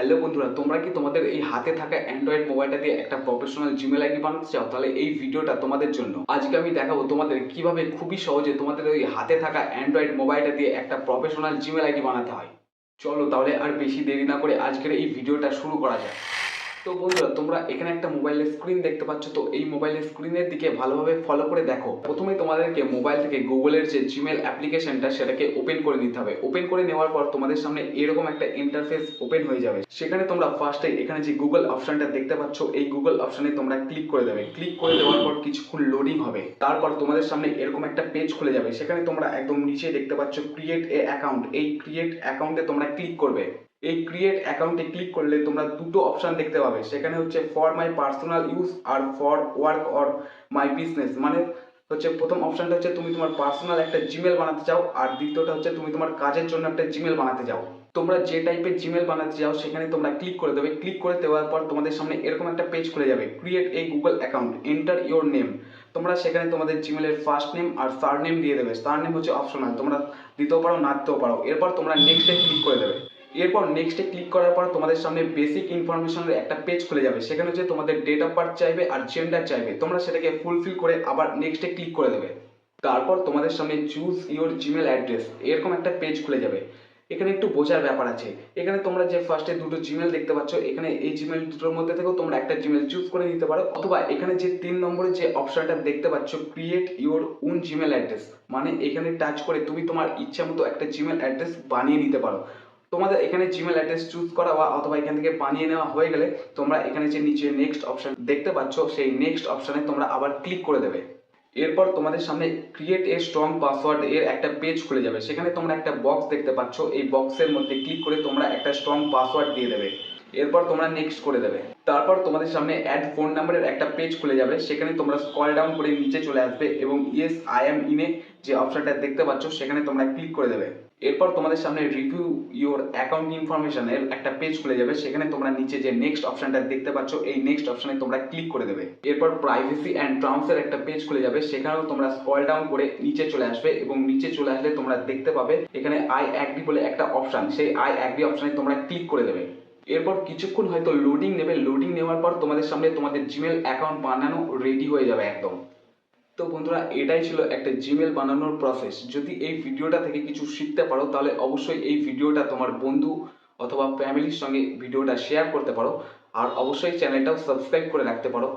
Hello বন্ধুরা, তোমরা কি তোমাদের এই হাতে থাকা অ্যান্ড্রয়েড মোবাইলটা দিয়ে একটা প্রফেশনাল জিমেল আইডি বানাতে চাও? তাহলে এই ভিডিওটা তোমাদের জন্য। আজকে আমি দেখাবো তোমাদের কীভাবে খুবই সহজে তোমাদের ওই হাতে থাকা অ্যান্ড্রয়েড মোবাইলটা দিয়ে একটা প্রফেশনাল জিমেল আইডি বানাতে হয়। চলো তাহলে আর বেশি দেরি না করে আজকের এই ভিডিওটা শুরু করা যাক। তো বন্ধুরা, তোমরা এখানে একটা মোবাইলের স্ক্রিন দেখতে পাচ্ছ। তো এই মোবাইলের স্ক্রিনের দিকে ভালোভাবে ফলো করে দেখো। প্রথমে তোমাদেরকে মোবাইল থেকে গুগলের যে জিমেল অ্যাপ্লিকেশনটা সেটাকে ওপেন করে নিতে হবে। ওপেন করে নেওয়ার পর তোমাদের সামনে এরকম একটা ইন্টারফেস ওপেন হয়ে যাবে। সেখানে তোমরা ফার্স্টে এখানে যে গুগল অপশনটা দেখতে পাচ্ছ, এই গুগল অপশনে তোমরা ক্লিক করে দেবে। ক্লিক করে দেওয়ার পর কিছুক্ষণ লোডিং হবে। তারপর তোমাদের সামনে এরকম একটা পেজ খুলে যাবে। সেখানে তোমরা একদম নিচে দেখতে পাচ্ছ ক্রিয়েট এ অ্যাকাউন্ট এই ক্রিয়েট অ্যাকাউন্টে তোমরা ক্লিক করবে। এই ক্রিয়েট অ্যাকাউন্টে ক্লিক করলে তোমরা দুটো অপশন দেখতে পাবে। সেখানে হচ্ছে for my personal use R for work or my business মানে হচ্ছে প্রথম অপশনটা হচ্ছে তুমি তোমার পার্সোনাল একটা জিমেল বানাতে চাও আর দ্বিতীয়টা হচ্ছে তুমি তোমার কাজের জন্য একটা জিমেল বানাতে চাও। তোমরা যে টাইপের জিমেল বানাতে চাও সেখানে তোমরা ক্লিক করে দেবে। ক্লিক করে দেওয়ার পর তোমাদের সামনে এরকম একটা পেজ খুলে যাবে। ক্রিয়েট এই Google account enter your name তোমরা সেখানে তোমাদের জিমেলের ফার্স্ট নেম আর সার নেম দিয়ে দেবে। সার নেম হচ্ছে অপশনাল তোমরা দিতেও পারো, না দিতেও পারো। এরপর তোমরা নেক্সটে ক্লিক করে দেবে। এরপর নেক্সটে ক্লিক করার পর তোমাদের সামনে বেসিক ইনফরমেশনের একটা পেজ খুলে যাবে। সেখানে হচ্ছে তোমাদের ডেট অফ বার্থ চাইবে আর জেন্ডার চাইবে। তোমরা সেটাকে ফুলফিল করে আবার নেক্সটে ক্লিক করে দেবে। তারপর তোমাদের সামনে চুজ ইওর জিমেল অ্যাড্রেস এরকম একটা পেজ খুলে যাবে। এখানে একটু বোঝার ব্যাপার আছে। এখানে তোমরা যে ফার্স্টে দুটো জিমেল দেখতে পাচ্ছ, এখানে এই জিমেল দুটোর মধ্যে থেকেও তোমরা একটা জিমেল চুজ করে নিতে পারো। অথবা এখানে যে তিন নম্বরে যে অপশনটা দেখতে পাচ্ছ create your own Gmail address মানে এখানে টাচ করে তুমি তোমার ইচ্ছা মতো একটা জিমেল অ্যাড্রেস বানিয়ে নিতে পারো। তোমাদের এখানে জিমেল অ্যাড্রেস চুজ করা বা অথবা এখান থেকে বানিয়ে নেওয়া হয়ে গেলে তোমরা এখানে যে নিচে নেক্সট অপশন দেখতে পাচ্ছ, সেই নেক্সট অপশনে তোমরা আবার ক্লিক করে দেবে। এরপর তোমাদের সামনে ক্রিয়েট এ স্ট্রং পাসওয়ার্ড এর একটা পেজ খুলে যাবে। সেখানে তোমরা একটা বক্স দেখতে পাচ্ছ। এই বক্সের মধ্যে ক্লিক করে তোমরা একটা স্ট্রং পাসওয়ার্ড দিয়ে দেবে। এরপর তোমরা নেক্সট করে দেবে। তারপর তোমাদের সামনে অ্যাড ফোন নাম্বারের একটা পেজ খুলে যাবে। সেখানে তোমরা স্কল ডাউন করে নিচে চলে আসবে এবং ইয়েস আই এম ইনে যে অপশনটা দেখতে পাচ্ছ, সেখানে তোমরা ক্লিক করে দেবে। এরপর তোমাদের সামনে রিভিউ ইওর অ্যাকাউন্ট ইনফরমেশন এর একটা পেজ খুলে যাবে। সেখানে তোমরা নিচে যে নেক্সট অপশনটা দেখতে পাচ্ছ, এই নেক্সট অপশনে তোমরা ক্লিক করে দেবে। এরপর প্রাইভেসি অ্যান্ড এর একটা পেজ খুলে যাবে। সেখানেও তোমরা স্কল ডাউন করে নিচে চলে আসবে এবং নিচে চলে আসলে তোমরা দেখতে পাবে, এখানে আই অ্যাগ্রি বলে একটা অপশন সেই আই অ্যাগ্রি অপশনে তোমরা ক্লিক করে দেবে। এরপর কিছুক্ষণ হয়তো লোডিং নেবে। লোডিং নেওয়ার পর তোমাদের সামনে তোমাদের জিমেল অ্যাকাউন্ট বানানো রেডি হয়ে যাবে একদম। তো বন্ধুরা, এটাই ছিল একটা জিমেল বানানোর প্রসেস যদি এই ভিডিওটা থেকে কিছু শিখতে পারো, তাহলে অবশ্যই এই ভিডিওটা তোমার বন্ধু অথবা ফ্যামিলির সঙ্গে ভিডিওটা শেয়ার করতে পারো। আর অবশ্যই চ্যানেলটাও সাবস্ক্রাইব করে রাখতে পারো।